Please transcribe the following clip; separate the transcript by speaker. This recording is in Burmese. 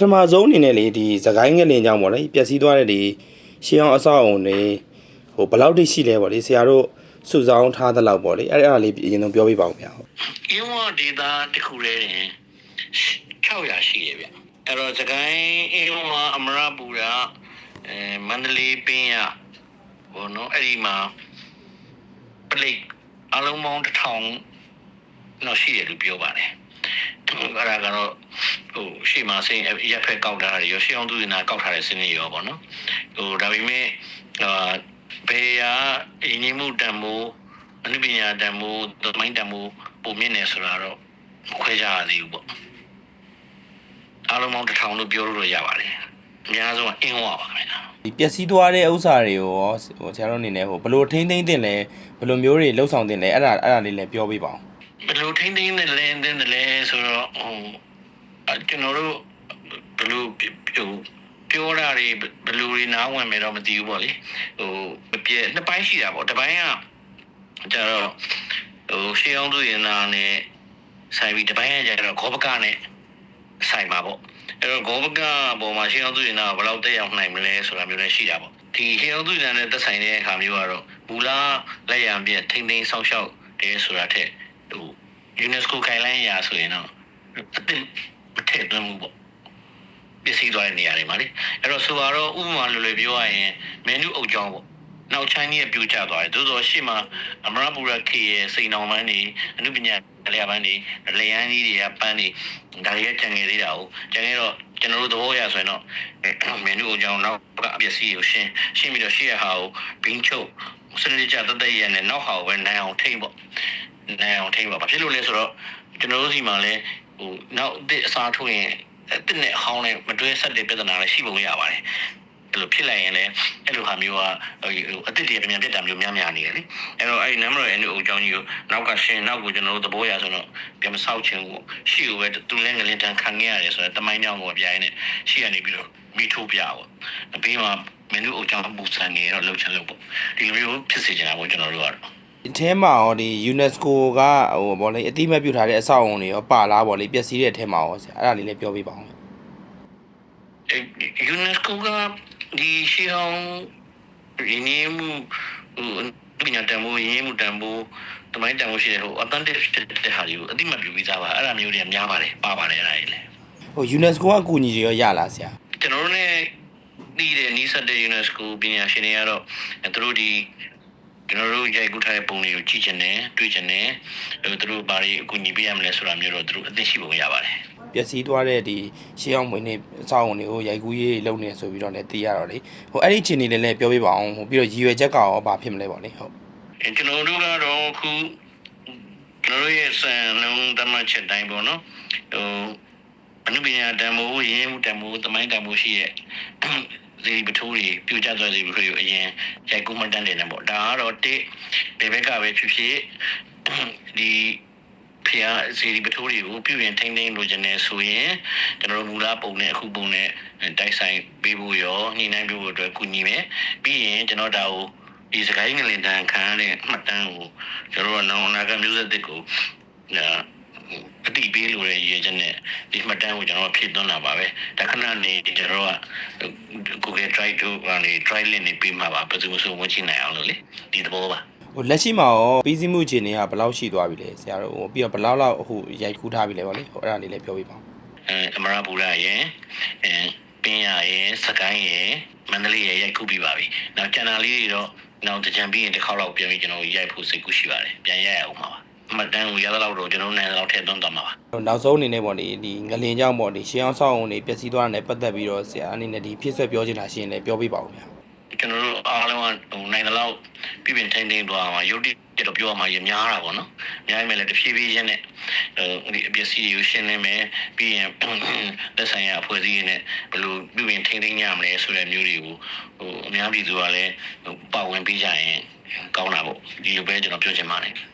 Speaker 1: ထမဆုံးအနေနဲ့လေဒီသခိုင်းငလင်ကြောင့်ပေါ့လေပျက်စီးသွားတဲ့ဒီရှေးအောင်အဆောက်အုံတွေဟိုဘယ်လောက်ထိရှိလဲပေါ့လေဆရာတို့စုဆောင်းထားသလောက်ပေါ့လေအဲ့အဲ့ဒါလေးအရင်ဆုံးပြောပြပါဦးဗျာဟုတ်
Speaker 2: အင်းဝဒေတာတစ်ခုလေးတင်600ရှိရဗျအဲ့တော့စကိုင်းအင်းဝအမရပူရာအဲမန္တလေးပင်းရဟိုနော်အဲ့ဒီမှာပလိတ်အလုံးပေါင်းတစ်ထောင်တော့ရှိတယ်လို့ပြောပါတယ် အဲ့ဒါကတော့ဟိုရှေ့မှာစိတ်ရက်ဖက်ကောက်ထားတယ်ရောရှေ့အောင်သူနာကောက်ထားတဲ့စနစ်ရောပေါ့နော်ဟိုဒါပေမဲ့အာဘေးရအင်းကြီးမှုတံမိုးအနုပညာတံမိုးသမိုင်းတံမိုးပုံမြင့်နေဆိုတာတော့မခွဲကြရသေးဘူးပေါ့အားလုံးပေါင်းတစ်ထောင်လို့ပြောလို့ရပါတယ်အများဆုံးကအင်းဝပါခင်ဗျာ
Speaker 1: ဒီပျက်စီးသွားတဲ့ဥစ္စာတွေကိုရောဟိုဆရာတို့အနေနဲ့ဟိုဘယ်လိုထိမ့်သိမ့်တင်လဲဘယ်လိုမျိုးတွေလှုပ်ဆောင်တင်လဲအဲ့ဒါအဲ့ဒါလေးလည်းပြောပြပါဦး
Speaker 2: ဘယ်လိုထိမ့်သိမ်းနေလဲတင်းတယ်လဲဆိုတော့ဟိုအကျွန်တော်တို့ဘယ်လိုဟိုပြောတာတွေဘယ်လိုတွေနားဝင်မယ်တော့မသိဘူးပေါ့လေဟိုမပြည့်နှစ်ပိုင်းရှိတာပေါ့တစ်ပိုင်းကကျတော့ဟိုရှေးအောင်သူရင်နာနဲ့ဆိုင်ပြီးတစ်ပိုင်းကကျတော့ခေါပကနဲ့ဆိုင်ပါပေါ့အဲ့တော့ခေါပကပေါ်မှာရှေးအောင်သူရင်နာဘယ်လောက်တက်ရောက်နိုင်မလဲဆိုတာမျိုးလည်းရှိတာပေါ့ဒီရှေးအောင်သူရင်နာနဲ့သက်ဆိုင်တဲ့အခါမျိုးကတော့ဘူလာလက်ရံပြည့်ထိမ့်သိမ်းဆောက်ရှောက်တယ်ဆိုတာထက် ဟို UNESCO guideline အရာဆိုရင်တော့အသစ်မထည့်သွင်းဘူးပေါ့ပစ္စည်းသွားတဲ့နေရာတွေမှာလေအဲ့တော့ဆိုတော့ဥပမာလိုလိုပြောရရင် menu အုပ်ကြောင်းပေါ့နောက်ချိုင်းကြီးပြူကျသွားတယ်သို့သောရှေ့မှာအမရပူရခေရဲ့စိန်တော်ပန်းတွေအနုပညာလျာပန်းတွေလျန်းကြီးတွေကပန်းတွေဒါတွေကကြံငယ်သေးတာဟုတ်ကြံငယ်တော့ ကျွန်တော်တို့သဘောရဆိုရင်တော့ menu အုပ်ကြောင်းနောက်ကအပစ္စည်းကိုရှင်းရှင်းပြီးတော့ရှေ့ရဟာကိုဘင်းချုပ်စနစ်ကြတသက်ရနဲ့နောက်ဟာကိုပဲနိုင်အောင်ထိမ့်ပေါ့နိုင်အောင်ထိမ့်ပါဘာဖြစ်လို့လဲဆိုတော့ကျွန်တော်တို့စီမှာလည်းဟိုနောက်အစ်အစားထိုးရင်အစ်နဲ့အဟောင်းနဲ့မတွဲဆက်တဲ့ပြဿနာလည်းရှိပုံရပါတယ် အဲ့လိုဖြစ်လိုက်ရင်လည်းအဲ့လိုဟာမျိုးကဟိုအစ်တွေပြန်ပြတ်တာမျိုးများများနေတယ်လေအဲ့တော့အဲ့ဒီနံပါတ်ရဲ့အနုအကြောင်းကြီးကိုနောက်ကရှင်နောက်ကိုကျွန်တော်တို့သဘောရဆိုတော့ပြန်မဆောက်ချင်ဘူးရှိကိုပဲသူလည်းငလင်တန်းခံခဲ့ရတယ်ဆိုတော့တမိုင်းကြောင်ကိုပြိုင်နေရှိရနေပြီးတော့မိထိုးပြပေါ့အပြီးမှာမင်းတို့အကြောင်းပူဆန်နေတော့လှုပ်ချင်လို့ပေါ့ဒီလိုမျိုးဖြစ်စေချင်တာပေါ့ကျွန်တော်တို့ကတော့
Speaker 1: ဒီထဲမှာရောဒီ UNESCO ကဟိုဗောလေအတိအမတ်ပြုထားတဲ့အဆောက်အုံတွေရောပါလားဗောလေပျက်စီးတဲ့အထဲမှာရောဆရာအဲ့ဒါလေးလည်းပြောပြပါဦး
Speaker 2: ယူနက်စကိုက ဒီရှီအောင်ရင်းနှီးမှုဟိုပညာတန်ဖိုးရင်းနှီးမှုတန်ဖိုးတမိုင်းတန်ဖိုးရှိတဲ့ဟို authentic ဖြစ်တဲ့ဟာတွေကိုအတိမတ်ပြုပြီးသားပါအဲ့ဒါမျိုးတွေကများပါတယ်ပါပါတယ်အဲ့ဒါတွေလည်း
Speaker 1: ဟို UNESCO ကအကူအညီတွေရောရလားဆရာ
Speaker 2: ကျွန်တော်တို့ ਨੇ ဒီတဲ့နီးစပ်တဲ့ UNESCO ပညာရှင်တွေကတော့သူတို့ဒီကျွန်တော်တို့ရိုက်ကူးထားတဲ့ပုံတွေကိုကြည့်ချင်တယ်တွေ့ချင်တယ်အဲသူတို့ဘာတွေအကူအညီပေးရမလဲဆိုတာမျိုးတော့သူတို့အသိရှိပုံရပါတယ်
Speaker 1: ပျက်စီးသွားတဲ့ဒီရှေးအောင်မွေးနေအဆောက်အုံတွေကိုရိုက်ကူးရေးလုပ်နေဆိုပြီးတော့လည်းသိရတော့လေဟိုအဲ့ဒီအချိန်လေးလည်းပြောပြပါအောင်ဟိုပြီးတော့ရည်ရွယ်ချက်ကရောဘာဖြစ်မလဲဗောလေဟုတ်
Speaker 2: အဲကျွန်တော်တို့ကတော့ခုကျွန်တော်တို့ရဲ့စံလုံးသတ်မှတ်ချက်တိုင်းပေါ့နော်ဟိုအနုပညာတန်ဖိုးရင်းမှုတန်ဖိုးသမိုင်းတန်ဖိုးရှိရဲ့ဇီပထိုးတွေပြူကျသွားဇီပထိုးတွေအရင်ရိုက်ကူးမှတ်တမ်းတင်တယ်ပေါ့ဒါကတော့တစ်ဒီဘက်ကပဲဖြစ်ဖြစ်ဒီ ဖျားဇီပထိုးတွေကိုပြုပြင်ထိန်းသိမ်းလိုချင်နေဆိုရင်ကျွန်တော်တို့မူလပုံနဲ့အခုပုံနဲ့တိုက်ဆိုင်ပေးဖို့ရောညှိနှိုင်းပေးဖို့အတွက်ကူညီမယ်ပြီးရင်ကျွန်တော်ဒါကိုဒီစကိုင်းငလင်တန်ခံရတဲ့မှတ်တမ်းကိုကျွန်တော်တို့နောင်အနာဂတ်မျိုးဆက်သစ်ကိုနာအတိပေးလို့ရရည်ချက်နဲ့ဒီမှတ်တမ်းကိုကျွန်တော်ဖြည့်သွင်းလာပါပဲတခဏနေကျွန်တော်က Google Drive တို့ကနေ Drive link နေပေးမှာပါဘယ်သူမှဆိုဝင်ချင်နိုင်အောင်လို့လေဒီသဘောပါ
Speaker 1: ဟိုလက်ရှိမှာရောပြီးစီးမှုအခြေအနေကဘယ်လောက်ရှိသွားပြီလဲဆရာတို့ဟိုပြီးတော့ဘယ်လောက်လောက်ဟိုရိုက်ကူးထားပြီလဲဗောလေဟိုအဲ့ဒါလေးလည်းပြောပြပါဦး
Speaker 2: အဲအမရပူရရဲ့အဲပင်းရရဲ့စကိုင်းရဲ့မန္တလေးရဲ့ရိုက်ခုပြီးပါပြီနောက်ကျန်တာလေးတွေတော့နောက်တကြံပြီးရင်တစ်ခေါက်လောက်ပြန်ပြီးကျွန်တော်ရိုက်ဖို့စိတ်ကူးရှိပါတယ်ပြန်ရိုက်ရအောင်ပါပါမှတ်တမ်းကိုရသလောက်တော့ကျွန်တော်နိုင်သလောက်ထည့်သွင်းသွားမှာပါ
Speaker 1: ဟိုနောက်ဆုံးအနေနဲ့ဗောလေဒီငလင်ကြောင့်ဗောလေရှေးအောင်ဆောက်အုံတွေပျက်စီးသွားတာနဲ့ပတ်သက်ပြီးတော့ဆရာအနေနဲ့ဒီဖြစ်ဆက်ပြောချင်တာရှိရင်လည်းပြောပြပါဦးဗျာ
Speaker 2: ကျွန်တော်တို့အားလုံးကဟိုနိုင်သလောက် ပြည်ပြင်ထိန်းသိမ်းသွားမှာရုပ်တိတော့ပြောရမှာရများတာပေါ့နော်။များမယ်လည်းတဖြည်းဖြည်းချင်းနဲ့ဟိုဒီအပစ္စည်းတွေကိုရှင်းလင်းမယ်ပြီးရင်လက်ဆိုင်ရာအဖွဲ့အစည်းတွေနဲ့ဘယ်လိုပြည်ပြင်ထိန်းသိမ်းရမလဲဆိုတဲ့မျိုးတွေကိုဟိုအများပြည်သူကလည်းဟိုပါဝင်ပေးကြရင်ကောင်းတာပေါ့ဒီလိုပဲကျွန်တော်ပြောချင်ပါတယ်။